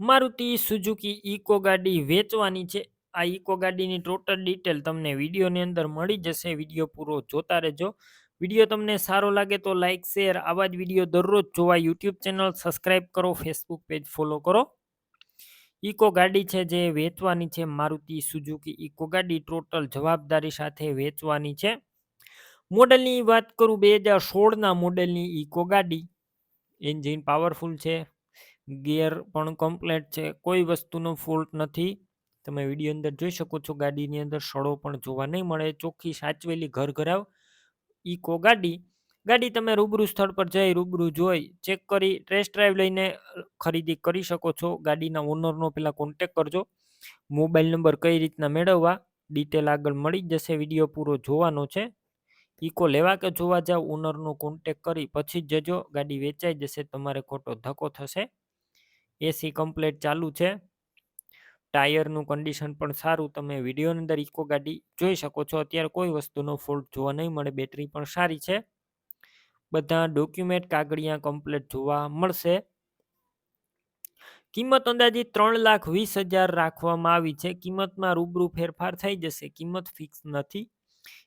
Maruti Suzuki eco ગાડી વેચવાની છે. આ ઇકો ગાડીની ટોટલ ડિટેલ તમને વિડીયોની અંદર મળી જશે. વીડિયો પૂરો જોતા રહેજો. વીડિયો તમને સારો લાગે તો લાઇક શેર, આવા જ વીડિયો દરરોજ જોવા યુટ્યુબ ચેનલ સબસ્ક્રાઈબ કરો, ફેસબુક પેજ ફોલો કરો. ઇકો ગાડી છે જે વેચવાની છે. મારુતિ સુઝુકી ઇકો ગાડી ટોટલ જવાબદારી સાથે વેચવાની છે. મોડલની વાત કરું, બે હજાર સોળના મોડેલની ઇકો ગાડી. એન્જિન પાવરફુલ છે. ગિયર પણ કમ્પ્લેટ છે. કોઈ વસ્તુનો ફોલ્ટ નથી. તમે વીડિયો અંદર જોઈ શકો છો, ગાડીની અંદર સડો પણ જોવા નહીં મળે. ચોખ્ખી સાચવેલી ઘર ઘરાવ ઇકો ગાડી. ગાડી તમે રૂબરૂ સ્થળ પર જઈ, રૂબરૂ જોઈ ચેક કરી ટેસ્ટ ડ્રાઈવ લઈને ખરીદી કરી શકો છો. ગાડીના ઓનરનો પહેલાં કોન્ટેક કરજો. મોબાઈલ નંબર કઈ રીતના મેળવવા ડિટેલ આગળ મળી જશે. વીડિયો પૂરો જોવાનો છે. ઇકો લેવા કે જોવા જાવ ઓનરનો કોન્ટેક કરી, પછી જજો. ગાડી વેચાઈ જશે, તમારે ખોટો ધક્કો થશે. એસી કમ્પ્લેટ ચાલુ છે. ટાયરનું કન્ડિશન પણ સારું. તમે વિડીયોની અંદર ઇકો ગાડી જોઈ શકો છો. અત્યારે કોઈ વસ્તુનો ફોલ્ટ જોવા નહીં મળે. બેટરી પણ સારી છે. બધા ડોક્યુમેન્ટ કાગળિયા કમ્પ્લેટ જોવા મળશે. કિંમત અંદાજિત ત્રણ લાખ વીસ હજાર રાખવામાં આવી છે. કિંમતમાં રૂબરૂ ફેરફાર થઈ જશે. કિંમત ફિક્સ નથી.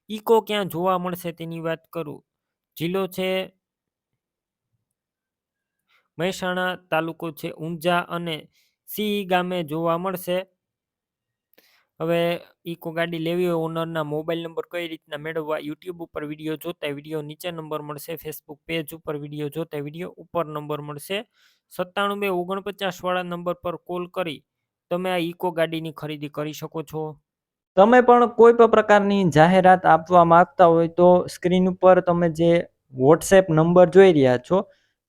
ઇકો ક્યાં જોવા મળશે તેની વાત કરું. જિલ્લો છે મહેસાણા તાલુકો છે, ઊંઝા અને સી ગામે જોવા મળશે. હવે ઇકો ગાડી લેવી હોય, ઓનરના મોબાઈલ નંબર કઈ રીતના મેળવવા, યુટ્યુબ ઉપર વીડિયો જોતા વીડિયો, નીચે નંબર મળશે. ફેસબુક પેજ ઉપર વીડિયો જોતા વીડિયો, ઉપર નંબર મળશે. સત્તાણું બે ઓગણપચાસ વાળા નંબર પર કોલ કરી, તમે આ ઇકો ગાડીની ખરીદી કરી શકો છો. તમે પણ કોઈ પણ પ્રકારની જાહેરાત આપવા માંગતા હોય તો સ્ક્રીન ઉપર તમે જે વોટ્સએપ નંબર જોઈ રહ્યા છો